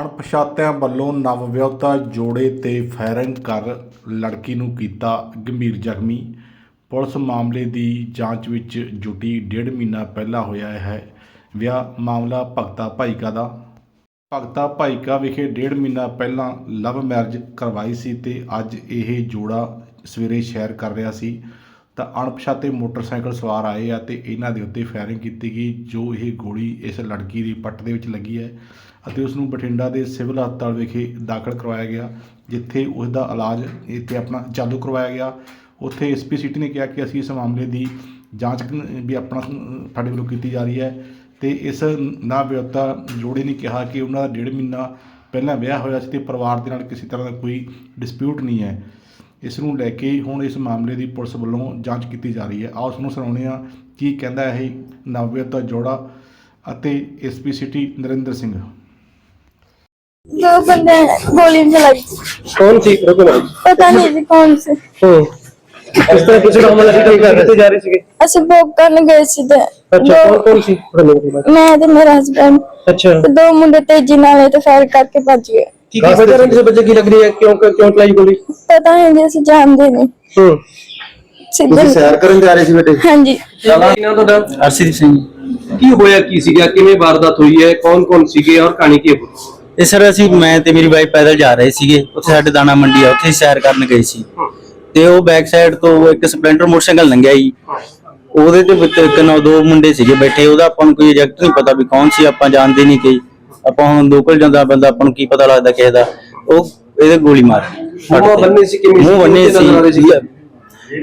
ਅਣਪਛਾਤਿਆਂ ਵੱਲੋਂ ਨਵਵਿਆਹੁਤਾ ਜੋੜੇ ਤੇ ਫਾਇਰਿੰਗ ਕਰ ਲੜਕੀ ਨੂੰ ਕੀਤਾ ਗੰਭੀਰ ਜ਼ਖਮੀ। ਪੁਲਿਸ ਮਾਮਲੇ ਦੀ ਜਾਂਚ ਵਿੱਚ ਜੁਟੀ ਡੇਢ ਮਹੀਨਾ ਪਹਿਲਾਂ ਹੋਇਆ ਹੈ। ਵਿਆਹ ਮਾਮਲਾ ਭਗਤਾ ਭਾਈਕਾ ਦਾ। ਭਗਤਾ ਭਾਈਕਾ ਵਿਖੇ ਡੇਢ ਮਹੀਨਾ ਪਹਿਲਾਂ ਲਵ ਮੈਰਿਜ ਕਰਵਾਈ ਸੀ ਤੇ ਅੱਜ ਇਹ ਜੋੜਾ ਸਵੇਰੇ ਸ਼ਹਿਰ ਕਰ ਰਿਹਾ ਸੀ। ਤਾਂ ਅਣਪਛਾਤੇ ਮੋਟਰਸਾਈਕਲ ਸਵਾਰ ਆਏ ਆ ਤੇ ਇਹਨਾਂ ਦੇ ਉੱਤੇ ਫਾਇਰਿੰਗ ਕੀਤੀ ਗਈ, ਜੋ ਇਹ ਗੋਲੀ ਇਸ ਲੜਕੀ ਦੀ ਪੱਟ ਦੇ ਵਿੱਚ ਲੱਗੀ ਹੈ ਅਤੇ ਉਸ ਨੂੰ ਬਠਿੰਡਾ ਦੇ ਸਿਵਲ ਹਸਪਤਾਲ ਵਿਖੇ ਦਾਖਲ ਕਰਵਾਇਆ ਗਿਆ, ਜਿੱਥੇ ਉਸ ਦਾ ਇਲਾਜ ਇੱਥੇ ਆਪਣਾ ਚਾਲੂ ਕਰਵਾਇਆ ਗਿਆ। ਉੱਥੇ ਐਸਪੀ ਸਿਟੀ ਨੇ ਕਿਹਾ ਕਿ ਅਸੀਂ ਇਸ ਮਾਮਲੇ ਦੀ ਜਾਂਚ ਵੀ ਆਪਣਾ, ਸਾਡੇ ਵੱਲੋਂ ਕੀਤੀ ਜਾ ਰਹੀ ਹੈ ਤੇ ਇਸ ਨਾ ਵਿਅਤਾ ਜੋੜੇ ਨੇ ਕਿਹਾ ਕਿ ਉਹਨਾਂ ਦਾ ਡੇਢ ਮਹੀਨਾ ਪਹਿਲਾਂ ਵਿਆਹ ਹੋਇਆ ਸੀ ਤੇ ਪਰਿਵਾਰ ਦੇ ਨਾਲ ਕਿਸੇ ਤਰ੍ਹਾਂ ਦਾ ਕੋਈ ਡਿਸਪਿਊਟ ਨਹੀਂ ਹੈ। ਇਸ ਨੂੰ ਲੈ ਕੇ ਹੁਣ ਇਸ ਮਾਮਲੇ ਦੀ ਪੁਲਿਸ ਵੱਲੋਂ ਜਾਂਚ ਕੀਤੀ ਜਾ ਰਹੀ ਹੈ ਆਓ ਉਸ ਨੂੰ ਸੁਣਾਉਂਦੇ ਹਾਂ ਕੀ ਕਹਿੰਦਾ ਇਹ ਨਵਵਿਆਹੁਤਾ ਜੋੜਾ ਅਤੇ ਐਸਪੀ ਸਿਟੀ ਨਰਿੰਦਰ ਸਿੰਘ दो बंदे गोली चलाई कौन थी रुको ना पता नहीं जी कौन से हम्म इस तरह किसी का हमला नहीं कर रहे जा रहे थे ਅਸੀਂ ਵੋਕ ਕਰਨ ਗਏ ਸੀ ਤੇ अच्छा कौन ਦੋ- कौन सी थोड़ा मेरे को बता। ਮੈਂ ਤੇ ਮੇਰਾ ਹਸਬੰਡ अच्छा ਤੇ ਦੋ ਮੁੰਡੇ ਤੇਜ਼ੀ ਨਾਲ ਇਹ ਤੇ ਫਾਇਰ ਕਰਕੇ ਭੱਜ ਗਏ की की वजह रंग से बच्चे की लग रही है क्यों क्यों चलाई गोली ਪਤਾ ਨਹੀਂ ਜੀ ਅਸੀਂ ਜਾਣਦੇ ਨਹੀਂ हम्म ਸਿੱਧੇ ਸੈਰ ਕਰਨ ਜਾ ਰਹੇ ਸੀ ਬੇਟੇ ਹਾਂਜੀ ਕੀ ਨਾਮ ਤੁਹਾਡਾ ਅਰਸ਼ਦੀਪ ਸਿੰਘ ਕੀ ਹੋਇਆ ਕੀ ਸੀਗਾ ਕਿਵੇਂ ਵਾਰਦਾਤ ਹੋਈ ਹੈ ਕੌਣ ਕੌਣ ਸੀਗੇ ਔਰ ਕਹਾਣੀ ਕੀ ਹੈ ਇਹ ਸਰ ਅਸੀਂ ਮੈਂ ਤੇ ਮੇਰੀ ਵਾਈਫ ਪੈਦਲ ਜਾ ਰਹੇ ਸੀਗੇ ਉੱਥੇ ਸਾਡੇ ਦਾਣਾ ਮੰਡੀ ਆ ਉੱਥੇ ਸੈਰ ਕਰਨ ਗਏ ਸੀ ਤੇ ਉਹ ਬੈਕ ਸਾਈਡ ਤੋਂ ਇੱਕ ਸਪਲੈਂਡਰ ਮੋਟਰਸਾਈਕਲ ਲੰਘਿਆ ਜੀ ਉਹਦੇ ਤੇ ਵਿੱਚ ਇੱਕ ਨੌ ਦੋ ਮੁੰਡੇ ਸੀਗੇ ਬੈਠੇ ਉਹਦਾ ਆਪਾਂ ਨੂੰ ਕੋਈ ਐਗਜ਼ੈਕਟ ਨਹੀਂ ਪਤਾ ਵੀ ਕੌਣ ਸੀ ਆਪਾਂ ਜਾਣਦੇ ਨਹੀਂ ਕਿ ਆਪਾਂ ਹੁਣ ਲੋਕਲ ਜਾਂਦਾ ਬੰਦਾ ਆਪਾਂ ਨੂੰ ਕੀ ਪਤਾ ਲੱਗਦਾ ਕਿਸੇ ਦਾ। ਉਹ ਇਹਦੇ ਗੋਲੀ ਮਾਰ ਮੂੰਹ ਬੰਨੇ ਸੀ ਕਿਵੇਂ ਮੂੰਹ ਬੰਨੇ ਨਜ਼ਰ ਆ ਰਹੇ ਸੀ ਸੀਗੇ?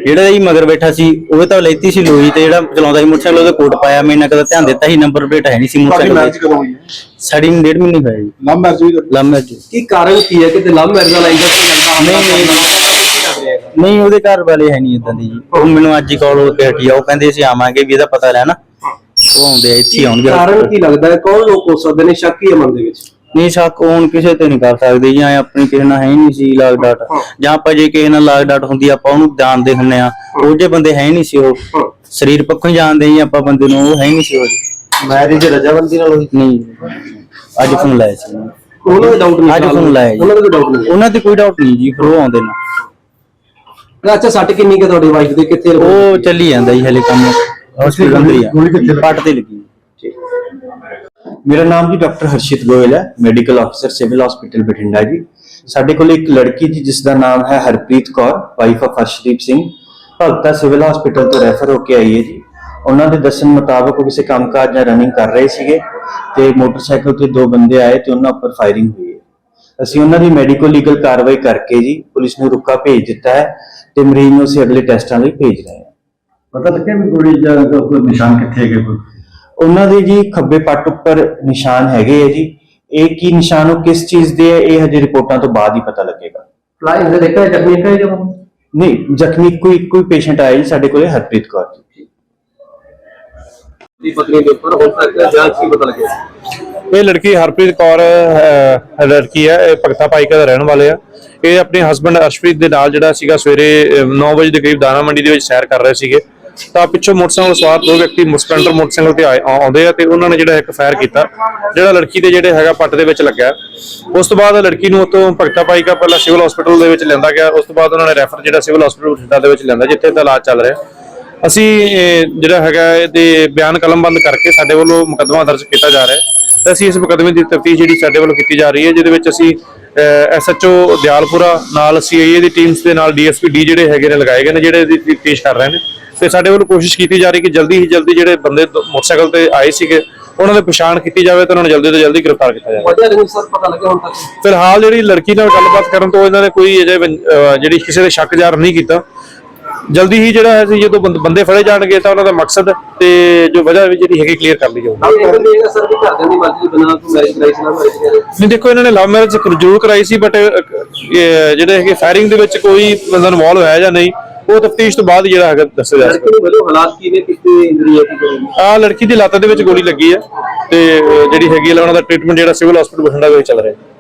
ਜਿਹੜਾ ਜੀ ਮਗਰ ਬੈਠਾ ਸੀ ਉਹ ਤਾਂ ਲੈਤੀ ਸੀ ਲੋਈ ਤੇ ਜਿਹੜਾ ਚਲਾਉਂਦਾ ਸੀ ਮੋਟਰਸਾਈਕਲ ਉਹਦੇ ਕੋਟ ਪਾਇਆ ਮੈਂ ਨਾ ਕਦਾ ਧਿਆਨ ਦਿੱਤਾ ਸੀ ਨੰਬਰ ਪਲੇਟ ਹੈ ਨਹੀਂ ਸੀ ਮੈਰਿਜ ਮੋਟਰਸਾਈਕਲ ਹੈ? ਸਾਡੀ ਨੂੰ ਡੇਢ ਮਹੀਨੇ ਹੋਇਆ ਜੀ। ਲਵ ਮੈਰਿਜ ਵੀ? ਲੰਮੇ ਚ ਕੀ ਕਾਰਨ ਕੀ ਹੈ? ਕਿ ਲਵ ਮੈਰਿਜ ਵਾਲਾ ਇੰਜਾ ਕੀ ਲੱਗਦਾ ਨਹੀਂ, ਨਹੀਂ, ਨਹੀਂ ਉਹਦੇ ਘਰ ਵਾਲੇ ਹੈ ਨਹੀਂ ਇਦਾਂ ਦੀ ਜੀ। ਉਹ ਮੈਨੂੰ ਅੱਜ ਹੀ ਕਾਲ ਹੋ ਕੇ ਹਟੀ ਆ। ਉਹ ਕਹਿੰਦੇ ਅਸੀਂ ਆਵਾਂਗੇ ਵੀ ਇਹਦਾ ਪਤਾ ਲੈਣਾ ਉਹ ਆਉਂਦੇ ਆ, ਇੱਥੇ ਹੀ ਆਉਣਗੇ ਕਾਰਨ ਕੀ ਲੱਗਦਾ ਹੈ? ਕੌਣ ਲੋਕ ਹੋ ਸਕਦੇ ਨੇ? ਸ਼ੱਕ ਹੀ ਹੈ ਮਨ ਦੇ ਵਿੱਚ। ਨਹੀਂ ਸ਼ੱਕ ਹੁਣ ਕਿਸੇ ਤੇ ਨਹੀਂ ਕਰ ਸਕਦੇ ਜਾਂ ਆਪਣੀ ਕਿਸੇ ਨਾਲ ਹੈ ਹੀ ਨਹੀਂ ਸੀ ਲਾਗ ਡਾਟ। ਜਾਂ ਆਪਾਂ ਜੇ ਕਿਸੇ ਨਾਲ ਲਾਗ ਡਾਟ ਹੁੰਦੀ ਆਪਾਂ ਉਹਨੂੰ ਜਾਣਦੇ ਹੁੰਨੇ ਆ ਉਹ ਜੇ ਬੰਦੇ ਹੈ ਹੀ ਨਹੀਂ ਸੀ ਉਹ ਸਰੀਰ ਪੱਖੋਂ ਹੀ ਜਾਣਦੇ ਜੀ ਆਪਾਂ ਬੰਦੇ ਨੂੰ ਉਹ ਹੈ ਹੀ ਨਹੀਂ ਸੀ ਉਹ ਮੈਰਿਜ ਰਜਾਮੰਦੀ ਨਾਲ ਹੋਈ ਨਹੀਂ। ਅੱਜ ਫੋਨ ਲਾਇਆ ਸੀ। ਉਹਨਾਂ ਨੇ। ਉਹਨਾਂ ਦਾ ਡਾਊਟ ਨਹੀਂ ਅੱਜ ਫੋਨ ਲਾਇਆ ਜੀ। ਉਹਨਾਂ ਦਾ ਡਾਊਟ ਨਹੀਂ। ਉਹਨਾਂ ਤੇ ਕੋਈ ਡਾਊਟ ਨਹੀਂ ਜੀ ਫਿਰ ਉਹ ਆਉਂਦੇ ਨੇ। ਅੱਛਾ ਸੱਟ ਕਿੰਨੀ ਕਿ ਤੁਹਾਡੀ ਵਾਈਫ ਦੇ? ਕਿੱਥੇ ਉਹ ਚੱਲੀ ਜਾਂਦਾ ਜੀ ਹਲੇ ਕੰਮ। ਹਸਪੀਟਲ ਅੰਦਰ ਹੀ ਆ ਗੋਲੀ ਕਿੱਥੇ ਲੱਗੀ? ਪੱਟ ਤੇ ਲੱਗੀ। ਮੇਰਾ ਨਾਮ ਜੀ ਡਾਕਟਰ ਹਰਸ਼ਿਤ ਗੋਇਲ ਹੈ। ਮੈਡੀਕਲ ਅਫਸਰ ਸਿਵਲ ਹਸਪੀਟਲ ਬਠਿੰਡਾ ਜੀ। ਸਾਡੇ ਕੋਲ ਇੱਕ ਲੜਕੀ ਜੀ ਜਿਸ ਦਾ ਨਾਮ ਹੈ Harpreet Kaur wife of Harshdeep Singh. Bhagta civil hospital ਤੋਂ ਰੈਫਰ ਹੋ ਕੇ ਆਈ ਹੈ ਜੀ। ਉਹਨਾਂ ਦੇ ਦੱਸਣ ਮੁਤਾਬਕ ਉਹ ਕਿਸੇ ਕੰਮਕਾਜ ਜਾਂ ਰਨਿੰਗ ਕਰ ਰਹੇ ਸੀਗੇ ਤੇ ਮੋਟਰਸਾਈਕਲ ਤੇ ਦੋ ਬੰਦੇ ਆਏ ਤੇ ਉਹਨਾਂ ਉੱਪਰ ਫਾਇਰਿੰਗ ਹੋਈ ਹੈ। ਅਸੀਂ ਉਹਨਾਂ ਦੀ ਮੈਡੀਕਲ ਲੀਗਲ ਕਾਰਵਾਈ ਕਰਕੇ ਜੀ ਪੁਲਿਸ ਨੂੰ ਰੁਕਾ ਭੇਜ ਦਿੱਤਾ ਹੈ ਤੇ ਮਰੀਜ਼ ਨੂੰ ਅਸੀਂ ਅਗਲੇ ਟੈਸਟਾਂ ਲਈ ਭੇਜ ਰਹੇ ਹਾਂ। ਪਤਾ ਲੱਗਿਆ ਵੀ ਗੋਲੀ ਜਾਂ ਕੋਈ ਨਿਸ਼ਾਨ ਕਿੱਥੇ ਹੈਗੇ ਕੋਈ? ਉਹਨਾਂ ਦੇ ਜੀ ਖੱਬੇ ਪੱਟ ਉੱਪਰ ਨਿਸ਼ਾਨ ਹੈਗੇ ਆ ਜੀ। ਇਹ ਕੀ ਨਿਸ਼ਾਨ ਉਹ ਕਿਸ ਚੀਜ਼ ਦੇ ਹੈ ਇਹ ਹਜੇ ਰਿਪੋਰਟਾਂ ਤੋਂ ਬਾਅਦ ਹੀ ਪਤਾ ਲੱਗੇਗਾ। ਫਲਾਈ ਦੇ ਦੇਖਿਆ ਜ਼ਖਮੀ ਕਹੇ ਜੋ ਨਹੀਂ? ਜ਼ਖਮੀ ਕੋਈ ਕੋਈ ਪੇਸ਼ੈਂਟ ਆਇਆ ਜੀ ਸਾਡੇ ਕੋਲੇ ਹਰਪ੍ਰੀਤ ਕੌਰ ਜੀ। ਦੀ ਪਤਨੀ ਦੇ ਉੱਪਰ ਹੁਣ ਤੱਕ ਜਾਂਚ ਕੀ ਪਤਾ ਲੱਗਿਆ ਇਹ ਲੜਕੀ ਹਰਪ੍ਰੀਤ ਕੌਰ ਅਹ, ਲੜਕੀ ਹੈ ਇਹ ਭਗਤਾ ਭਾਈਕਾ ਦਾ ਰਹਿਣ ਵਾਲੇ ਆ। ਇਹ ਆਪਣੇ ਹਸਬੰਡ ਅਰਸ਼ਪ੍ਰੀਤ ਦੇ ਨਾਲ ਜਿਹੜਾ ਸੀਗਾ ਸਵੇਰੇ 9 ਵਜੇ ਦੇ ਕਰੀਬ ਦਾਣਾ ਮੰਡੀ ਦੇ ਵਿੱਚ ਸੈਰ ਕਰ ਰਹੇ ਸੀਗੇ। ਤਾਂ ਪਿੱਛੋਂ ਮੋਟਰਸਾਈਕਲ ਸਵਾਰ ਦੋ ਵਿਅਕਤੀ ਸਪਲੈਂਡਰ ਮੋਟਰਸਾਈਕਲ ਤੇ ਆਏ- ਆਉਂਦੇ ਆ ਤੇ ਉਹਨਾਂ ਨੇ ਜਿਹੜਾ ਇੱਕ ਫਾਇਰ ਕੀਤਾ, ਜਿਹੜਾ ਲੜਕੀ ਦੇ ਜਿਹੜੇ ਹੈਗਾ ਪੱਟ ਦੇ ਵਿੱਚ ਲੱਗਿਆ। ਉਸ ਤੋਂ ਬਾਅਦ ਲੜਕੀ ਨੂੰ ਉਤੋਂ ਭਗਤਾ ਭਾਈਕਾ ਪਹਿਲਾਂ ਸਿਵਲ ਹਸਪੀਟਲ ਦੇ ਵਿੱਚ ਲਿਆਂਦਾ ਗਿਆ, ਉਸ ਤੋਂ ਬਾਅਦ ਉਹਨਾਂ ਨੇ ਰੈਫਰ ਜਿਹੜਾ ਸਿਵਲ ਹਸਪੀਟਲ ਬਠਿੰਡਾ ਦੇ ਵਿੱਚ ਲਿਆਂਦਾ, ਜਿੱਥੇ ਦਾ ਇਲਾਜ ਚੱਲ ਰਿਹਾ। ਅਸੀਂ ਜਿਹੜਾ ਹੈਗਾ ਇਹਦੇ ਬਿਆਨ ਕਲਮਬੰਦ ਕਰਕੇ ਸਾਡੇ ਵੱਲੋਂ ਮੁਕੱਦਮਾ ਦਰਜ ਕੀਤਾ ਜਾ ਰਿਹਾ ਹੈ। ਤੇ ਅਸੀਂ ਇਸ ਮੁਕੱਦਮੇ ਦੀ ਤਫਤੀਸ਼ ਜਿਹੜੀ ਸਾਡੇ ਵੱਲੋਂ ਕੀਤੀ ਜਾ ਰਹੀ ਹੈ, ਜਿਹਦੇ ਵਿੱਚ ਅਸੀਂ ਐਸਐਚਓ ਦਿਆਲਪੁਰਾ ਨਾਲ ਸੀਆਈਏ ਦੀ ਟੀਮਸ ਦੇ ਨਾਲ ਡੀਐਸਪੀ ਡੀ ਜਿਹੜੇ ਹੈਗੇ ਨੇ ਲਗਾਏ ਗਏ ਨੇ ਜਿਹੜੇ ਇਹਦੀ ਤਫਤੀਸ਼ ਕਰ ਰਹੇ ਨੇ। ਤੇ ਸਾਡੇ ਵੱਲੋਂ ਕੋਸ਼ਿਸ਼ ਕੀਤੀ ਜਾ ਰਹੀ ਕਿ ਜਲਦੀ ਹੀ ਜਲਦੀ ਜਿਹੜੇ ਬੰਦੇ ਦੋ- ਮੋਟਰਸਾਈਕਲ ਤੇ ਆਏ ਸੀਗੇ ਉਹਨਾਂ ਦੀ ਪਛਾਣ ਕੀਤੀ ਜਾਵੇ ਤੇ ਉਹਨਾਂ ਨੂੰ ਜਲਦੀ ਤੋਂ ਜਲਦੀ ਗ੍ਰਿਫਤਾਰ ਕੀਤਾ ਜਾਵੇ। ਵਜ੍ਹਾ ਨਹੀਂ ਸਰ ਪਤਾ ਲੱਗਿਆ ਹੁਣ ਤੱਕ? ਫਿਲਹਾਲ ਜਿਹੜੀ ਲੜਕੀ ਨਾਲ ਗੱਲਬਾਤ ਕਰਨ ਤੋਂ ਇਹਨਾਂ ਨੇ ਕੋਈ ਅਜੇ ਜਿਹੜੀ ਕਿਸੇ ਦੇ ਸ਼ੱਕ ਜ਼ਾਹਰ ਨਹੀਂ ਕੀਤਾ ਜਲਦੀ ਹੀ ਜਿਹੜਾ ਹੈ ਸੀ ਜਦੋਂ ਬੰਦ- ਬੰਦੇ ਫੜੇ ਜਾਣਗੇ ਤਾਂ ਉਹਨਾਂ ਦਾ ਮਕਸਦ ਤੇ ਜੋ ਵਜ੍ਹਾ ਵੀ ਜਿਹੜੀ ਹੈਗੀ ਕਲੀਅਰ ਕਰ ਲਈ ਜਾਊਗੀ। ਇਹ ਕਹਿੰਦੇ ਹੈਗਾ ਸਰ ਵੀ ਘਰਦਿਆਂ ਦੀ ਮਰਜ਼ੀ ਬਿਨਾਂ ਕੋਈ ਮੈਰਿਜ ਕਰਾਈ ਸੀ ਨਾ ਮੈਰਿਜ ਕਰੇ ਨਹੀਂ ਦੇਖੋ ਇਹਨਾਂ ਨੇ ਲਵ ਮੈਰਿਜ ਜ਼ਰੂਰ ਕਰਾਈ ਸੀ ਬਟ ਜਿਹੜੇ ਹੈਗੇ ਫਾਇਰਿੰਗ ਦੇ ਵਿੱਚ ਕੋਈ ਬੰਦਾ ਇਨਵੋਲਵ ਹੋਇਆ ਜਾਂ ਨਹੀਂ ਉਹ ਤਫਤੀਸ਼ ਤੋਂ ਬਾਅਦ ਜਿਹੜਾ ਹੈਗਾ ਦੱਸਿਆ ਜਾ ਲੜਕੀ ਸਕਦਾ। ਨੂੰ ਵੱਲੋਂ ਹਾਲਾਤ ਕੀ ਨੇ ਕਿਤੇ ਇੰਜਰੀ ਹੈ ਕਿ ਕੋਈ ਆ ਲੜਕੀ ਦੀ ਲੱਤ ਦੇ ਵਿੱਚ ਗੋਲੀ ਲੱਗੀ ਹੈ ਤੇ ਅਹ, ਜਿਹੜੀ ਹੈਗੀ ਹੈ ਉਹਨਾਂ ਦਾ ਟ੍ਰੀਟਮੈਂਟ ਜਿਹੜਾ ਸਿਵਲ ਹਸਪੀਟਲ ਬਠਿੰਡਾ ਦੇ ਵਿੱਚ ਚੱਲ ਰਿਹਾ ਹੈ।